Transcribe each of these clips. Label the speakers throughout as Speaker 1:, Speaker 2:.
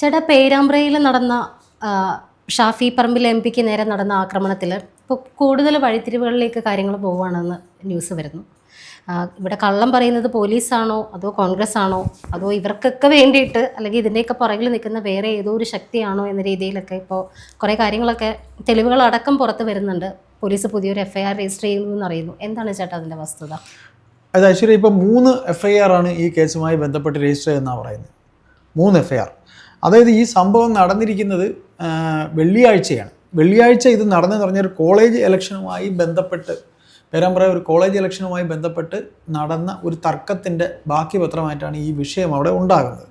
Speaker 1: ചേട്ടാ പേരാമ്പ്രയിൽ നടന്ന ഷാഫി പറമ്പിൽ എം പിക്ക് നേരെ നടന്ന ആക്രമണത്തിൽ ഇപ്പോൾ കൂടുതൽ വഴിത്തിരിവുകളിലേക്ക് കാര്യങ്ങൾ പോവുകയാണെന്ന് ന്യൂസ് വരുന്നു. ഇവിടെ കള്ളം പറയുന്നത് പോലീസാണോ? അതോ കോൺഗ്രസ് ആണോ അതോ ഇവർക്കൊക്കെ വേണ്ടിയിട്ട് അല്ലെങ്കിൽ ഇതിന്റെയൊക്കെ പുറകിൽ നിൽക്കുന്ന വേറെ ഏതോ ഒരു ശക്തിയാണോ എന്ന രീതിയിലൊക്കെ ഇപ്പോൾ കുറേ കാര്യങ്ങളൊക്കെ തെളിവുകൾ അടക്കം പുറത്ത് വരുന്നുണ്ട്. പോലീസ് പുതിയൊരു എഫ് ഐ ആർ രജിസ്റ്റർ ചെയ്യുന്നു എന്നറിയുന്നു എന്താണ് ചേട്ടാ അതിന്റെ വസ്തുത?
Speaker 2: അത് ആക്ച്വലി ഇപ്പോൾ മൂന്ന് എഫ് ഐ ആർ ആണ് ഈ കേസുമായി ബന്ധപ്പെട്ട് രജിസ്റ്റർ ചെയ്യുന്നതാണ് പറയുന്നത്. മൂന്ന് എഫ് അതായത് ഈ സംഭവം നടന്നിരിക്കുന്നത് വെള്ളിയാഴ്ചയാണ്. വെള്ളിയാഴ്ച ഇത് നടന്നെന്ന് പറഞ്ഞാൽ കോളേജ് ഇലക്ഷനുമായി ബന്ധപ്പെട്ട് പേരാമ്പ്ര ഒരു കോളേജ് ഇലക്ഷനുമായി ബന്ധപ്പെട്ട് നടന്ന ഒരു തർക്കത്തിന്റെ ബാക്കി പത്രമായിട്ടാണ് ഈ വിഷയം അവിടെ ഉണ്ടാകുന്നത്.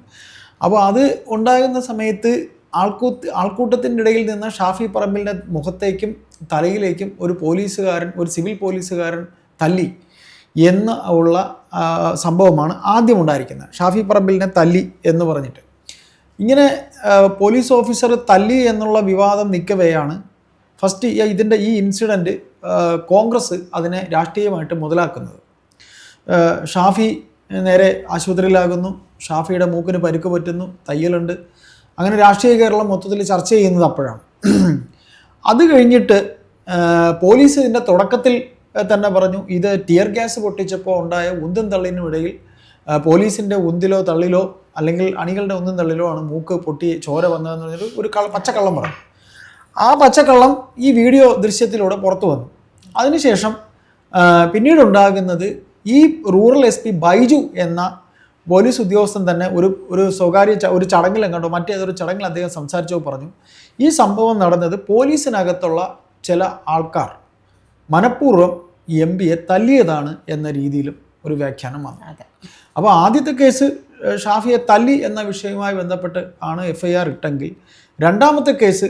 Speaker 2: അപ്പോൾ അത് ഉണ്ടാകുന്ന സമയത്ത് ആൾക്കൂത്ത് ആൾക്കൂട്ടത്തിന്റെ ഇടയിൽ നിന്ന് ഷാഫി പറമ്പിലിന്റെ മുഖത്തേക്കും തലയിലേക്കും ഒരു പോലീസുകാരൻ ഒരു സിവിൽ പോലീസുകാരൻ തല്ലി. എന്ന് ഉള്ള സംഭവമാണ് ആദ്യം ഉണ്ടായിരിക്കുന്നത്. ഷാഫി പറമ്പിലിനെ തല്ലി എന്ന് പറഞ്ഞിട്ട്. ഇങ്ങനെ പോലീസ് ഓഫീസർ തല്ലി എന്നുള്ള വിവാദം നിൽക്കവെയാണ് ഫസ്റ്റ് ഇതിന്റെ ഈ ഇൻസിഡന്റ് കോൺഗ്രസ് അതിനെ രാഷ്ട്രീയമായിട്ട് മുതലാക്കുന്നത്. ഷാഫി നേരെ ആശുപത്രിയിലാകുന്നു. ഷാഫിയുടെ മൂക്കിന് പരുക്ക് പറ്റുന്നു തയ്യലുണ്ട്. അങ്ങനെ രാഷ്ട്രീയ കേരളം മൊത്തത്തിൽ ചർച്ച ചെയ്യുന്നത് അപ്പോഴാണ്. അത് കഴിഞ്ഞിട്ട് പോലീസ് ഇതിന്റെ തുടക്കത്തിൽ തന്നെ പറഞ്ഞു ഇത് ടിയർ ഗ്യാസ് പൊട്ടിച്ചപ്പോൾ ഉണ്ടായ ഉന്തും തള്ളിനുമിടയിൽ പോലീസിന്റെ ഉന്തിലോ തള്ളിലോ അല്ലെങ്കിൽ അണികളുടെ ഉന്തും തള്ളിലോ ആണ് മൂക്ക് പൊട്ടി ചോര വന്നതെന്ന് പറഞ്ഞൊരു ഒരു കള പച്ചക്കള്ളം പറഞ്ഞു. ആ പച്ചക്കള്ളം ഈ വീഡിയോ ദൃശ്യത്തിലൂടെ പുറത്തു വന്നു. അതിനുശേഷം പിന്നീടുണ്ടാകുന്നത് ഈ റൂറൽ എസ് പി ബൈജു എന്ന പോലീസ് ഉദ്യോഗസ്ഥൻ തന്നെ ഒരു ഒരു സ്വകാര്യ ഒരു ചടങ്ങിൽ എങ്ങോട്ടോ മറ്റേതൊരു ചടങ്ങിൽ അദ്ദേഹം സംസാരിച്ചോ പറഞ്ഞു ഈ സംഭവം നടന്നത് പോലീസിനകത്തുള്ള ചില ആൾക്കാർ. മനഃപൂർവം എം പിയെ തല്ലിയതാണ് എന്ന രീതിയിലും ഒരു വ്യാഖ്യാനം വന്നു. അപ്പോൾ ആദ്യത്തെ കേസ് ഷാഫിയെ തല്ലി എന്ന വിഷയവുമായി ബന്ധപ്പെട്ട് ആണ് എഫ് ഐ ആർ ഇട്ടെങ്കിൽ രണ്ടാമത്തെ കേസ്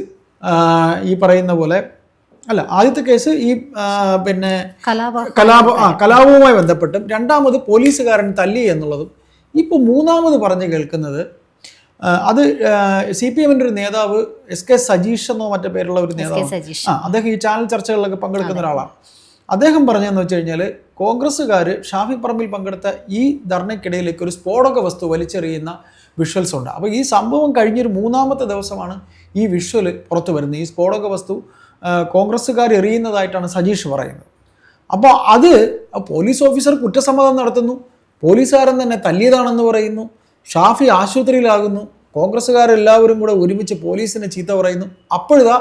Speaker 2: ഈ പറയുന്ന പോലെ അല്ല ആദ്യത്തെ കേസ് ഈ പിന്നെ
Speaker 1: കലാപ
Speaker 2: ആ കലാപവുമായി ബന്ധപ്പെട്ടും രണ്ടാമത് പോലീസുകാരൻ തല്ലി എന്നുള്ളതും ഇപ്പോൾ മൂന്നാമത് പറഞ്ഞു കേൾക്കുന്നത് അത് സി പി എമ്മിന്റെ ഒരു നേതാവ് എസ് കെ സജീഷ് എന്നോ മറ്റേ പേരുള്ള ഒരു നേതാവ് ആ അദ്ദേഹം ഈ ചാനൽ ചർച്ചകളിലൊക്കെ പങ്കെടുക്കുന്ന ഒരാളാണ്. അദ്ദേഹം പറഞ്ഞതെന്ന് വെച്ച് കഴിഞ്ഞാൽ കോൺഗ്രസ്സുകാർ ഷാഫി പറമ്പിൽ പങ്കെടുത്ത ഈ ധർണയ്ക്കിടയിലേക്ക് ഒരു സ്ഫോടക വസ്തു വലിച്ചെറിയുന്ന വിഷ്വൽസ് ഉണ്ട്. അപ്പോൾ ഈ സംഭവം കഴിഞ്ഞൊരു മൂന്നാമത്തെ ദിവസമാണ് ഈ വിഷ്വൽ പുറത്തു വരുന്നത്. ഈ സ്ഫോടക വസ്തു കോൺഗ്രസ്സുകാർ എറിയുന്നതായിട്ടാണ് സജീഷ് പറയുന്നത്. അപ്പോൾ അത് പോലീസ് ഓഫീസർ കുറ്റസമ്മതം നടത്തുന്നു. പോലീസുകാരൻ തന്നെ തല്ലിയതാണെന്ന് പറയുന്നു. ഷാഫി ആശുപത്രിയിലാകുന്നു. കോൺഗ്രസ്സുകാരെല്ലാവരും കൂടെ ഒരുമിച്ച് പോലീസിനെ ചീത്ത പറയുന്നു. അപ്പോഴിതാ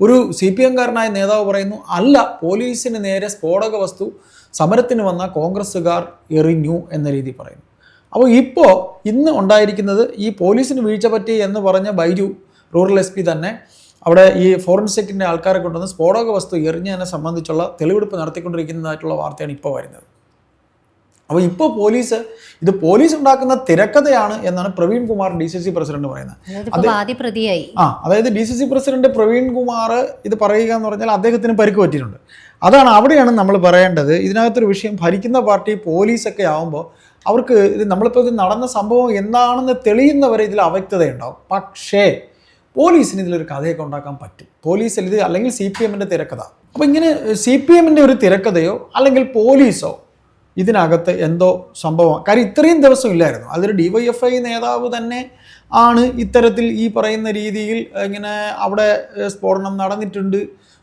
Speaker 2: ഒരു സി പി എംകാരനായ നേതാവ് പറയുന്നു അല്ല പോലീസിന് നേരെ സ്ഫോടക വസ്തു സമരത്തിന് വന്ന കോൺഗ്രസ്സുകാർ എറിഞ്ഞു എന്ന രീതി പറയുന്നു. അപ്പോൾ ഇപ്പോൾ ഇന്ന് ഉണ്ടായിരിക്കുന്നത് ഈ പോലീസിന് വീഴ്ച പറ്റി എന്ന് പറഞ്ഞ ബൈജു റൂറൽ എസ് തന്നെ അവിടെ ഈ ഫോറൻസിക്കിന്റെ ആൾക്കാരെ കൊണ്ടുവന്ന് സ്ഫോടക വസ്തു എറിഞ്ഞതിനെ സംബന്ധിച്ചുള്ള തെളിവെടുപ്പ് നടത്തിക്കൊണ്ടിരിക്കുന്നതായിട്ടുള്ള വാർത്തയാണ് ഇപ്പോൾ വരുന്നത്. അപ്പോൾ ഇപ്പോൾ പോലീസ് ഇത് പോലീസ് ഉണ്ടാക്കുന്ന തിരക്കഥയാണ് എന്നാണ് Praveen Kumar D C C president പറയുന്നത്. ആ അതായത് D C C president Praveen Kumar ഇത് പറയുക എന്ന് പറഞ്ഞാൽ അദ്ദേഹത്തിന് പരിക്ക് പറ്റിയിട്ടുണ്ട്. അതാണ് അവിടെയാണ് നമ്മൾ പറയേണ്ടത്. ഇതിനകത്തൊരു വിഷയം ഭരിക്കുന്ന പാർട്ടി പോലീസൊക്കെ ആവുമ്പോൾ അവർക്ക് ഇത് നമ്മളിപ്പോൾ ഇത് നടന്ന സംഭവം എന്താണെന്ന് തെളിയുന്നവരെ ഇതിൽ അവ്യക്തതയുണ്ടാവും. പക്ഷേ പോലീസിന് ഇതിലൊരു കഥയൊക്കെ ഉണ്ടാക്കാൻ പറ്റും. പോലീസിൽ ഇത് അല്ലെങ്കിൽ സി പി എമ്മിന്റെ തിരക്കഥ. അപ്പോൾ ഇങ്ങനെ സി പി എമ്മിന്റെ ഒരു തിരക്കഥയോ അല്ലെങ്കിൽ പോലീസോ ഇതിനകത്ത് എന്തോ സംഭവം. കാര്യം ഇത്രയും ദിവസം ഇല്ലായിരുന്നു. അതൊരു ഡിവൈഎഫ്ഐ നേതാവ് തന്നെ ആണ് ഇത്തരത്തിൽ ഈ പറയുന്ന രീതിയിൽ ഇങ്ങനെ അവിടെ സ്ഫോടനം നടന്നിട്ടുണ്ട്.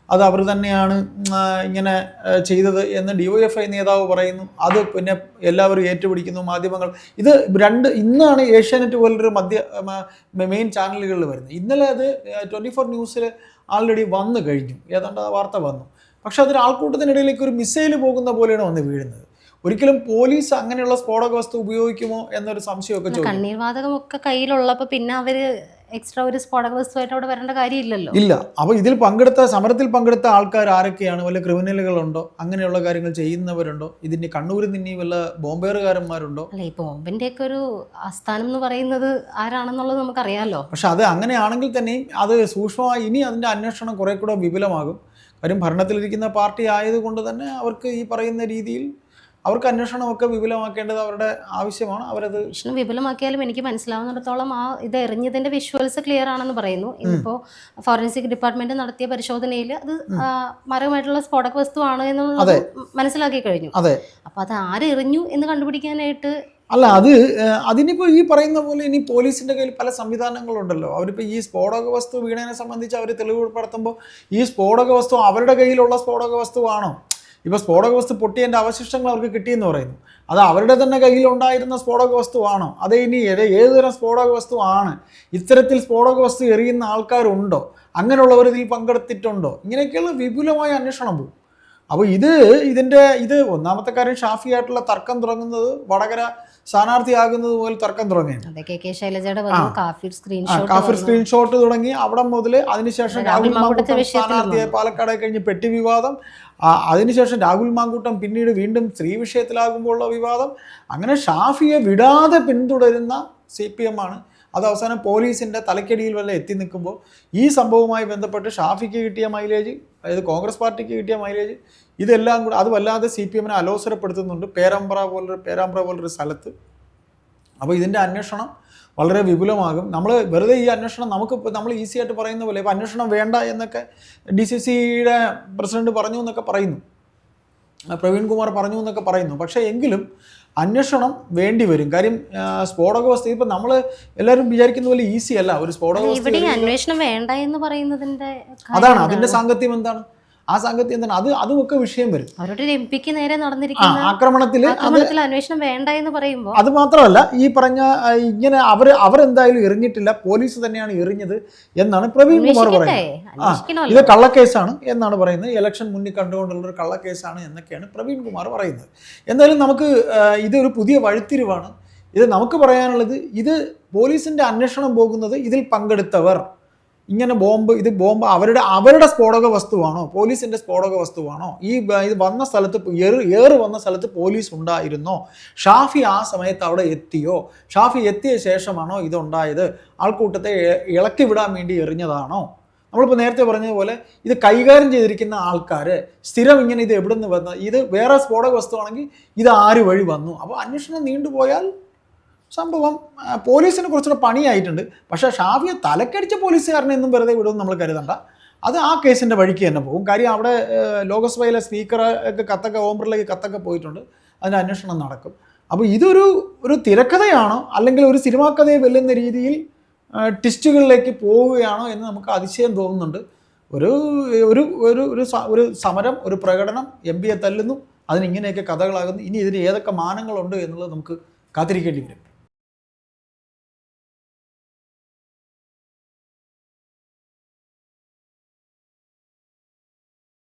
Speaker 2: അത് അവർ തന്നെയാണ് ഇങ്ങനെ ചെയ്തത് എന്ന് ഡിവൈഎഫ്ഐ നേതാവ് പറയുന്നു. അത് പിന്നെ എല്ലാവരും ഏറ്റുപിടിക്കുന്നു മാധ്യമങ്ങൾ. ഇത് രണ്ട് ഇന്നാണ് ഏഷ്യാനെറ്റ് പോലൊരു മധ്യ മെയിൻ ചാനലുകളിൽ വരുന്നത്. ഇന്നലെ അത് ട്വന്റി ഫോർ ന്യൂസിൽ ആൾറെഡി വന്നു കഴിഞ്ഞു. ഏതാണ്ട് ആ വാർത്ത വന്നു. പക്ഷെ അതൊരു ആൾക്കൂട്ടത്തിനിടയിലേക്ക് ഒരു മിസൈൽ പോകുന്ന പോലെയാണ് വന്ന് വീഴുന്നത്. ഒരിക്കലും പോലീസ് അങ്ങനെയുള്ള സ്ഫോടക വസ്തു ഉപയോഗിക്കുമോ എന്നൊരു സംശയമൊക്കെ ചോദിക്കും.
Speaker 1: കണ്ണീർ വാതകമൊക്കെ കയ്യിലുള്ളപ്പോൾ പിന്നെ അവർ എക്സ്ട്രാ ഒരു സ്ഫോടക വസ്തുവായിട്ട് അവിടെ വരേണ്ട കാര്യമില്ലല്ലോ.
Speaker 2: ഇല്ല. അപ്പോൾ ഇതിൽ പങ്കെടുത്ത സമരത്തിൽ പങ്കെടുത്ത ആൾക്കാർ ആരൊക്കെയാണ്? വല്ല ക്രിമിനലുകളുണ്ടോ? അങ്ങനെയുള്ള കാര്യങ്ങൾ ചെയ്യുന്നവരുണ്ടോ? ഇതിന്റെ കണ്ണൂരിൽ നിന്ന് വല്ല ബോംബേറുകാരന്മാരുണ്ടോ?
Speaker 1: അല്ല ഈ ബോംബിന്റെ ഒക്കെ ഒരു ആസ്ഥാനം എന്ന് പറയുന്നത് ആരാണെന്നുള്ളത് നമുക്കറിയാലോ.
Speaker 2: പക്ഷെ അത് അങ്ങനെയാണെങ്കിൽ തന്നെയും അത് സൂക്ഷ്മമായി ഇനി അതിന്റെ അന്വേഷണം കുറെ കൂടെ വിപുലമാകും. കാര്യം ഭരണത്തിലിരിക്കുന്ന പാർട്ടി ആയതുകൊണ്ട് തന്നെ അവർക്ക് ഈ പറയുന്ന രീതിയിൽ അവർക്ക് അന്വേഷണമൊക്കെ വിപുലമാക്കേണ്ടത് അവരുടെ ആവശ്യമാണ്. അവരത്
Speaker 1: അന്വേഷണം വിപുലമാക്കിയാലും എനിക്ക് മനസ്സിലാവുന്നിടത്തോളം ആ ഇത് എറിഞ്ഞതിന്റെ വിഷ്വൽസ് ക്ലിയർ ആണെന്ന് പറയുന്നു. ഇപ്പോൾ ഫോറൻസിക് ഡിപ്പാർട്ട്മെന്റ് നടത്തിയ പരിശോധനയിൽ അത് മരവുമായിട്ടുള്ള മാരകമായിട്ടുള്ള സ്ഫോടക വസ്തുവാണ് എന്നുള്ളത് മനസ്സിലാക്കി കഴിഞ്ഞു.
Speaker 2: അതെ.
Speaker 1: അപ്പൊ അത് ആരെറിഞ്ഞു എന്ന് കണ്ടുപിടിക്കാനായിട്ട്
Speaker 2: അല്ല അത് അതിനിപ്പോൾ ഈ പറയുന്ന പോലെ ഇനി പോലീസിന്റെ കയ്യിൽ പല സംവിധാനങ്ങളുണ്ടല്ലോ. അവരിപ്പോൾ ഈ സ്ഫോടക വസ്തു വീണതിനെ സംബന്ധിച്ച് അവർ തെളിവ് ഉൾപ്പെടുത്തുമ്പോൾ ഈ സ്ഫോടക വസ്തു അവരുടെ കയ്യിലുള്ള സ്ഫോടക വസ്തുവാണോ? ഇപ്പോൾ സ്ഫോടക വസ്തു പൊട്ടിയതിന്റെ അവശിഷ്ടങ്ങൾ അവർക്ക് കിട്ടിയെന്ന് പറയുന്നു. അത് അവരുടെ തന്നെ കയ്യിലുണ്ടായിരുന്ന സ്ഫോടക വസ്തുവാണോ? അത് ഇനി ഏത് ഏതുതരം സ്ഫോടക വസ്തു ആണ് ഇത്തരത്തിൽ സ്ഫോടക വസ്തു എറിയുന്ന ആൾക്കാരുണ്ടോ? അങ്ങനെയുള്ളവർ ഇതിൽ പങ്കെടുത്തിട്ടുണ്ടോ? ഇങ്ങനെയൊക്കെയുള്ള വിപുലമായ അന്വേഷണം പോകും അപ്പോൾ ഇത് ഇതിന്റെ ഇത് ഒന്നാമത്തെ കാര്യം ഷാഫിയായിട്ടുള്ള തർക്കം തുടങ്ങുന്നത് വടകര സ്ഥാനാർത്ഥിയാകുന്നത് മുതൽ തർക്കം
Speaker 1: തുടങ്ങി കാഫിർ സ്ക്രീൻഷോട്ട്
Speaker 2: തുടങ്ങി. അവിടെ മുതൽ അതിനുശേഷം
Speaker 1: രാഹുൽ
Speaker 2: മാങ്കൂട്ടം സ്ഥാനാർത്ഥിയെ പാലക്കാട് കഴിഞ്ഞ് പെട്ടി വിവാദം. അതിനുശേഷം രാഹുൽ മാങ്കൂട്ടം പിന്നീട് വീണ്ടും സ്ത്രീ വിഷയത്തിലാകുമ്പോഴുള്ള വിവാദം. അങ്ങനെ ഷാഫിയെ വിടാതെ പിന്തുടരുന്ന സി പി എം ആണ്. അത് അവസാനം പോലീസിന്റെ തലക്കടിയിൽ വല്ല എത്തി നിൽക്കുമ്പോൾ ഈ സംഭവവുമായി ബന്ധപ്പെട്ട് ഷാഫിക്ക് കിട്ടിയ മൈലേജ് അതായത് കോൺഗ്രസ് പാർട്ടിക്ക് കിട്ടിയ മൈലേജ് ഇതെല്ലാം കൂടെ അത് വല്ലാതെ സി പി എമ്മിനെ അലോസരപ്പെടുത്തുന്നുണ്ട്. പേരാമ്പ്ര പോലൊരു പേരാമ്പ്ര പോലൊരു സ്ഥലത്ത്. അപ്പോൾ ഇതിന്റെ അന്വേഷണം വളരെ വിപുലമാകും. നമ്മൾ വെറുതെ ഈ അന്വേഷണം നമുക്ക് ഇപ്പോൾ നമ്മൾ ഈസി ആയിട്ട് പറയുന്ന പോലെ ഇപ്പോൾ അന്വേഷണം വേണ്ട എന്നൊക്കെ ഡി സി സിയുടെ പ്രസിഡന്റ് പറഞ്ഞു എന്നൊക്കെ പറയുന്നു. പ്രവീൺ കുമാർ പറഞ്ഞു എന്നൊക്കെ പറയുന്നു. പക്ഷേ എങ്കിലും അന്വേഷണം വേണ്ടി വരും. കാര്യം സ്ഫോടക വസ്തു ഇപ്പം നമ്മൾ എല്ലാവരും വിചാരിക്കുന്ന പോലെ ഈസി അല്ല. ഒരു സ്ഫോടക വസ്തു
Speaker 1: അന്വേഷണം വേണ്ട എന്ന് പറയുന്നതിന്റെ
Speaker 2: അതാണ് അതിന്റെ സാങ്കത്യം എന്താണ്? ആ സാങ്കത്യം എന്താണ് അത് അതുമൊക്കെ വിഷയം വരും.
Speaker 1: അവരുടെ എം പിക്ക് നേരെ നടന്നിരിക്കുന്ന
Speaker 2: ആക്രമണത്തിൽ അത്
Speaker 1: അന്വേഷണം വേണ്ട എന്ന് പറയുമ്പോൾ
Speaker 2: അത് മാത്രമല്ല ഈ പറഞ്ഞ ഇങ്ങനെ അവർ അവരെന്തായാലും എറിഞ്ഞിട്ടില്ല പോലീസ് തന്നെയാണ് എറിഞ്ഞത് എന്നാണ് പ്രവീൺ കുമാർ പറയുന്നത്. ഇത് കള്ളക്കേസാണ് എന്നാണ് പറയുന്നത്. ഇലക്ഷൻ മുന്നിൽ കണ്ടുകൊണ്ടുള്ള ഒരു കള്ളക്കേസാണ് എന്നൊക്കെയാണ് പ്രവീൺ കുമാർ പറയുന്നത്. എന്തായാലും നമുക്ക് ഇതൊരു പുതിയ വഴിത്തിരിവാണ്. ഇത് നമുക്ക് പറയാനുള്ളത് ഇത് പോലീസിന്റെ അന്വേഷണം പോകുന്നത് ഇതിൽ പങ്കെടുത്തവർ. ഇങ്ങനെ ബോംബ് ഇത് ബോംബ് അവരുടെ അവരുടെ സ്ഫോടക വസ്തുവാണോ? പോലീസിന്റെ സ്ഫോടക വസ്തുവാണോ? ഈ ഇത് വന്ന സ്ഥലത്ത് ഏറ് ഏറ് വന്ന സ്ഥലത്ത് പോലീസ് ഉണ്ടായിരുന്നോ ഷാഫി ആ സമയത്ത് അവിടെ എത്തിയോ? ഷാഫി എത്തിയ ശേഷമാണോ ഇതുണ്ടായത്? ആൾക്കൂട്ടത്തെ ഇളക്കി വിടാൻ വേണ്ടി എറിഞ്ഞതാണോ? നമ്മളിപ്പോൾ നേരത്തെ പറഞ്ഞതുപോലെ ഇത് കൈകാര്യം ചെയ്തിരിക്കുന്ന ആൾക്കാർ സ്ഥിരം ഇങ്ങനെ ഇത് എവിടെ നിന്ന് വന്ന ഇത് വേറെ സ്ഫോടക വസ്തുവാണെങ്കിൽ ഇത് ആര് വഴി വന്നു? അപ്പോൾ അന്വേഷണം നീണ്ടുപോയാൽ സംഭവം പോലീസിന് കുറച്ചുകൂടെ പണിയായിട്ടുണ്ട്. പക്ഷേ ഷാഫിയെ തലക്കടിച്ച പോലീസുകാരനെ ഒന്നും വെറുതെ വിടുമെന്ന് നമ്മൾ കരുതണ്ട. അത് ആ കേസിന്റെ വഴിക്ക് തന്നെ പോകും. കാര്യം അവിടെ ലോകസഭയിലെ സ്പീക്കറൊക്കെ കത്തൊക്കെ ഓം ബിർളയ്ക്ക് കത്തൊക്കെ പോയിട്ടുണ്ട്. അതിന്റെ അന്വേഷണം നടക്കും. അപ്പോൾ ഇതൊരു ഒരു തിരക്കഥയാണോ? അല്ലെങ്കിൽ ഒരു സിനിമാ കഥയെ വെല്ലുന്ന രീതിയിൽ ട്വിസ്റ്റുകളിലേക്ക് പോവുകയാണോ എന്ന് നമുക്ക് അതിശയം തോന്നുന്നുണ്ട്. ഒരു ഒരു ഒരു ഒരു ഒരു സമരം ഒരു പ്രകടനം എം പിയെ തല്ലുന്നു. അതിനിങ്ങനെയൊക്കെ കഥകളാകുന്നു. ഇനി ഇതിന് ഏതൊക്കെ മാനങ്ങളുണ്ട് എന്നുള്ളത് നമുക്ക് കാത്തിരിക്കേണ്ടി വരും.